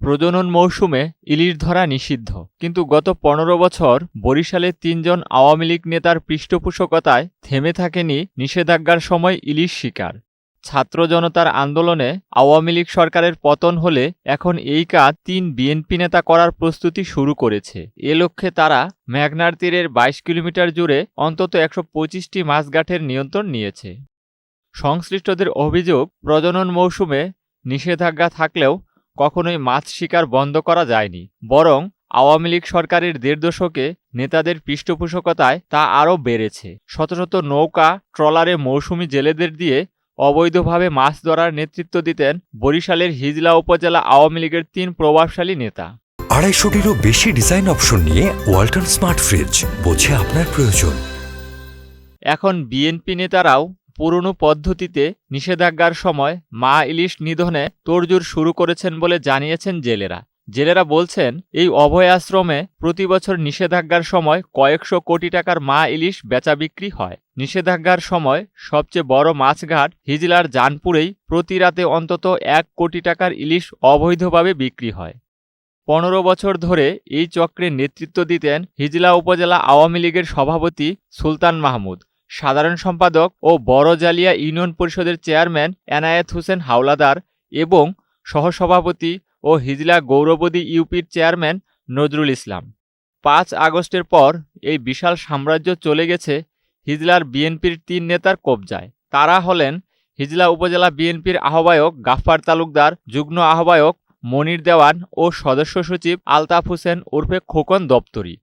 প্রজনন মৌসুমে ইলিশ ধরা নিষিদ্ধ। কিন্তু গত পনেরো বছর বরিশালে তিনজন আওয়ামী লীগ নেতার পৃষ্ঠপোষকতায় থেমে থাকেনি নিষেধাজ্ঞার সময় ইলিশ শিকার। ছাত্র জনতার আন্দোলনে আওয়ামী লীগ সরকারের পতন হলে এখন এই কাজ তিন বিএনপি নেতা করার প্রস্তুতি শুরু করেছে। এ লক্ষ্যে তারা মেঘনার তীরের বাইশ কিলোমিটার জুড়ে অন্তত একশো পঁচিশটি মাছঘাটের নিয়ন্ত্রণ নিয়েছে। সংশ্লিষ্টদের অভিযোগ, প্রজনন মৌসুমে নিষেধাজ্ঞা থাকলেও কখনোই মাছ শিকার বন্ধ করা যায়নি বরং আওয়ামী লীগ সরকারের দেড় দশকে নেতাদের পৃষ্ঠপোষকতায় তা আরও বেড়েছে। শত শত নৌকা ট্রলারে মৌসুমি জেলেদের দিয়ে অবৈধভাবে মাছ ধরার নেতৃত্ব দিতেন বরিশালের হিজলা উপজেলা আওয়ামী লীগের তিন প্রভাবশালী নেতা। আড়াইশোটিরও বেশি ডিজাইন অপশন নিয়ে ওয়াল্টন স্মার্ট ফ্রিজ বোঝে আপনার প্রয়োজন। এখন বিএনপি নেতারাও পুরনো পদ্ধতিতে নিষেধাজ্ঞার সময় মা ইলিশ নিধনে তোড়জোড় শুরু করেছেন বলে জানিয়েছেন জেলেরা। জেলেরা বলছেন, এই অভয় আশ্রমে প্রতি বছর নিষেধাজ্ঞার সময় কয়েকশো কোটি টাকার মা ইলিশ বেচা বিক্রি হয়। নিষেধাজ্ঞার সময় সবচেয়ে বড় মাছঘাট হিজলার জানপুরেই প্রতি রাতে অন্তত এক কোটি টাকার ইলিশ অবৈধভাবে বিক্রি হয়। পনেরো বছর ধরে এই চক্রের নেতৃত্ব দিতেন হিজলা উপজেলা আওয়ামী লীগের সভাপতি সুলতান মাহমুদ। সাধারণ সম্পাদক ও বড়জালিয়া ইউনিয়ন পরিষদের চেয়ারম্যান এনায়েত হোসেন হাওলাদার এবং সহসভাপতি ও হিজলা গৌরবদী ইউপির চেয়ারম্যান নজরুল ইসলাম। পাঁচ আগস্টের পর এই বিশাল সাম্রাজ্য চলে গেছে হিজলার বিএনপির তিন নেতার কবজায়। তারা হলেন হিজলা উপজেলা বিএনপির আহ্বায়ক গাফফার তালুকদার, যুগ্ম আহ্বায়ক মনির দেওয়ান ও সদস্য সচিব আলতাফ হোসেন ওরফে খোকন দপ্তরি।